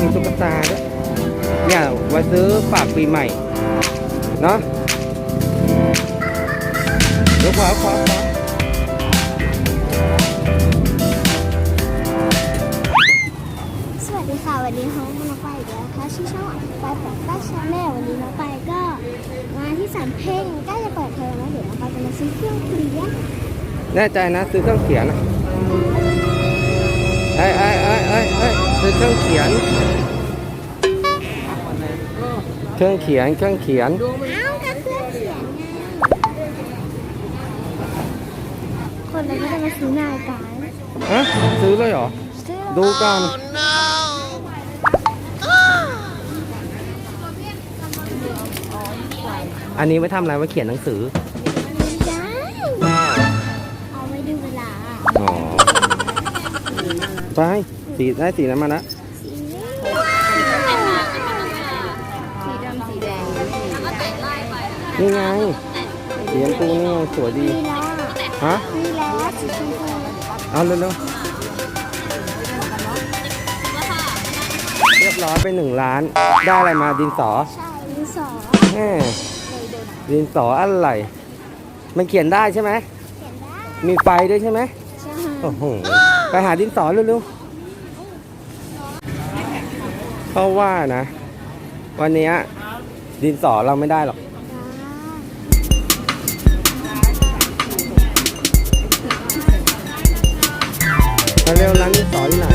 มีตุ๊กตาด้วยเนี่ยไว้ซื้อฝากปีใหม่ เนาะเดี๋ยวขวาขวาขวาสวัสดีค่ะ วันนี้เขามาไปอีกแล้วค่ะชื่อช่องไปแปดป้าชาแนลวันนี้น้องไปก็มาที่สามเพ่งใกล้จะเปิดเทอมแล้วเดี๋ยวน้องไปจะมาซื้อเครื่องเขียนแน่ใจนะซื้อเครื่องเขียนนะไอ้ไอ้ไอ้ไอ้ ไอ้ซื้อเครื่องเขียน เครื่องเขียน เครื่องเขียนเอ้าก็เครื่องเขียนไงคนเราก็จะมาซื้อนาฬิกาฮะ ซื้อเลยเหรอ ซื้อดูก่อน อันนี้ไว้ทำอะไรไว้เขียนหนังสือได้เอาไว้ดูเวลา อ๋อ ไป สีได้สีนั้นมาแล้วสีนี้สีดำสีแดงนี่ไงสีชมพูนี่ไงสวยดีมีแล้วฮะมีแล้วสีชมพูเอาเร็วๆเรียบร้อยไปหนึ่งล้าน ได้อะไรมาดินสอใช่ดินสอแหมดินสออะไรมันเขียนได้ใช่ไหมเขียนได้มีไฟด้วยใช่ไหมใช่โอ้โหไปหาดินสอเร็วๆ เพราะว่านะ วันเนี้ยดินสอเราไม่ได้หรอกมาเร็วร้านดินสออยู่ไหน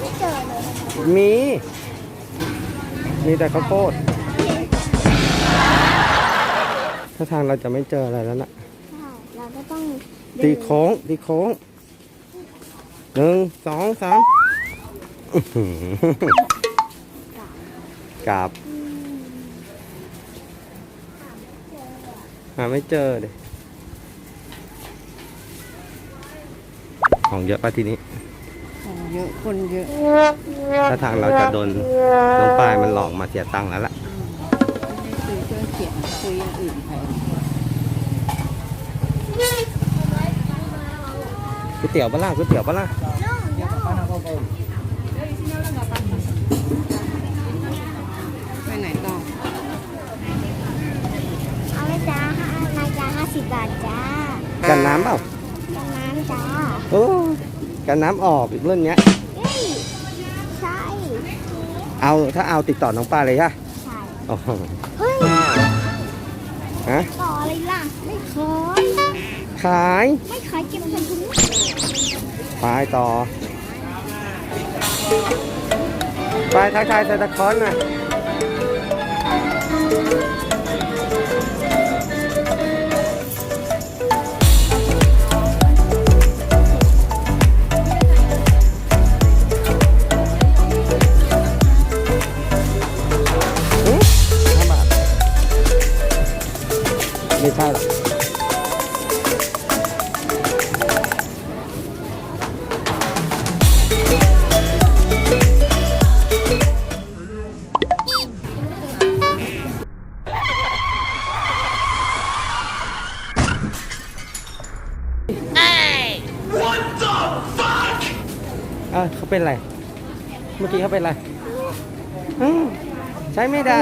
ไม่เจอเลยมี มีแต่ข้าวโพดถ้าทางเราจะไม่เจออะไรแล้วนะ ใช่เราก็ต้องเดิน ตีโค้งตีโค้งหนึ่งสองสามอื้อหือกราบหาไม่เจอเลยของเยอะป่ะทีนี้ของเยอะคนเยอะถ้าทางเราจะโดนน้องปลายมันหลอกมาเสียตังค์แล้วล่ะไม่ได้ซื้อเครื่องเขียนซื้ออย่างอื่นไป ก๋วยเตี๋ยวปะล่ะก๋วยเตี๋ยวปะล่ะไปไหนต่อเอาเลยจ้านาฬิกาห้าสิบบาทจ้ากันน้ำเปล่ากันน้ำจ้าโอ้กันน้ำออกอีกเรื่องเนี้ยเฮ้ยใช่เอาถ้าเอาติดต่อน้องปลาเลยค่ะใช่โอ้โหเฮ้ยฮะต่ออะไรล่ะไม่ขายขายไม่ขายเก็บเงินทุน ไปต่อ ไปทักทายเซนตาคอนหน่อยหืมห้าไม่ใช่หรอก เอ้าเขาเป็นไร เมื่อกี้เขาเป็นไรอืมใช้ไม่ได้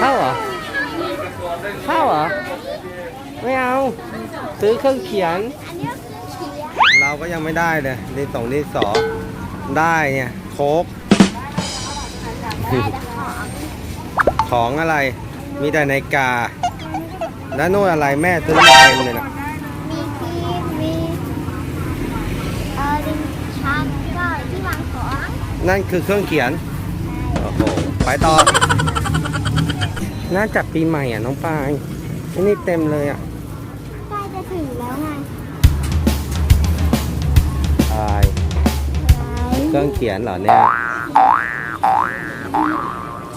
เข้าเหรอ เข้าเหรอ ไม่เอา ซื้อเครื่องเขียน เราก็ยังไม่ได้เลยดินสองดินสอ ได้เนี่ยโคกของอะไร มีแต่นาฬิกา แล้วนู่นอะไรแม่ซื้อมาเต็มเลยนะ มีที่มีเออดินชักก็ที่วางของนั่นคือเครื่องเขียน โอ้โห ไปต่อ น่าจับปีใหม่อะน้องปายอันนี้เต็มเลยอะใกล้จะถึงแล้วไงตายเครื่องเขียนเหรอเนี่ย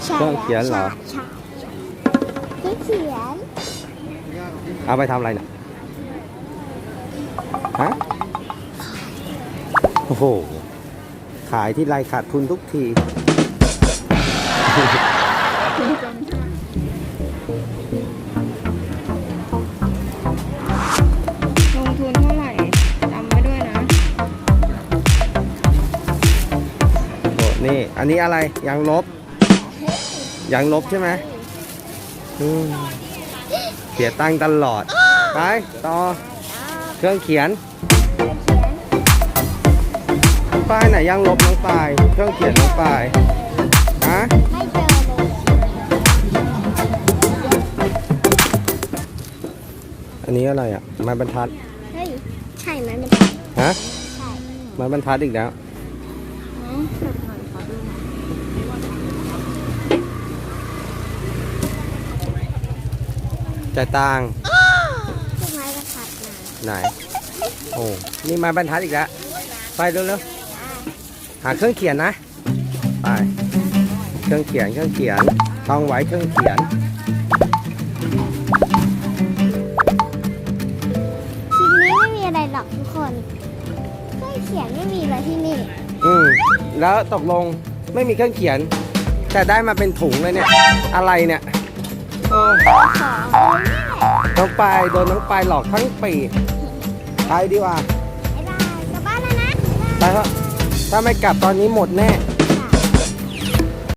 ใช่เครื่องเขียนเหรอ ใช่ใช่เครื่องเขียนเอาไปทำอะไรเนี่ยฮะ โอ้โห ขายที่ไรขาดทุนทุกที ลงทุนเท่าไหร่จำไว้ด้วยนะ โหนี่อันนี้อะไรยางลบยางลบใช่ไหมเสียตังตลอด ไป ต่อ เครื่องเขียน น้องปลายไหนยางลบน้องปลายเครื่องเขียนน้องปลายฮะไม่เจอเลยอันนี้อะไรอะไม้บรรทัดเฮ้ยใช่ไหมมันใช่ฮะใช่ไม้บรรทัดอีกแล้วจ่ายตังค์ต้นไม้กระถัดมาไหน โอ้ นี่ไม้บรรทัดอีกแล้ว ไปเร็วๆหาเครื่องเขียนนะ ไป เครื่องเขียน เครื่องเขียนท่องไว้เครื่องเขียนคลิปนี้ไม่มีอะไรหรอกทุกคน เครื่องเขียนไม่มีเลยที่นี่ อืม แล้วตกลงไม่มีเครื่องเขียน แต่ได้มาเป็นถุงเลยเนี่ย อะไรเนี่ยเออของน้องปายโดนน้องปายหลอกทั้งปี ไปดีกว่า บ๊ายบายกลับบ้านแล้วนะบ๊ายบายไปเถอะ ถ้าไม่กลับตอนนี้หมดแน่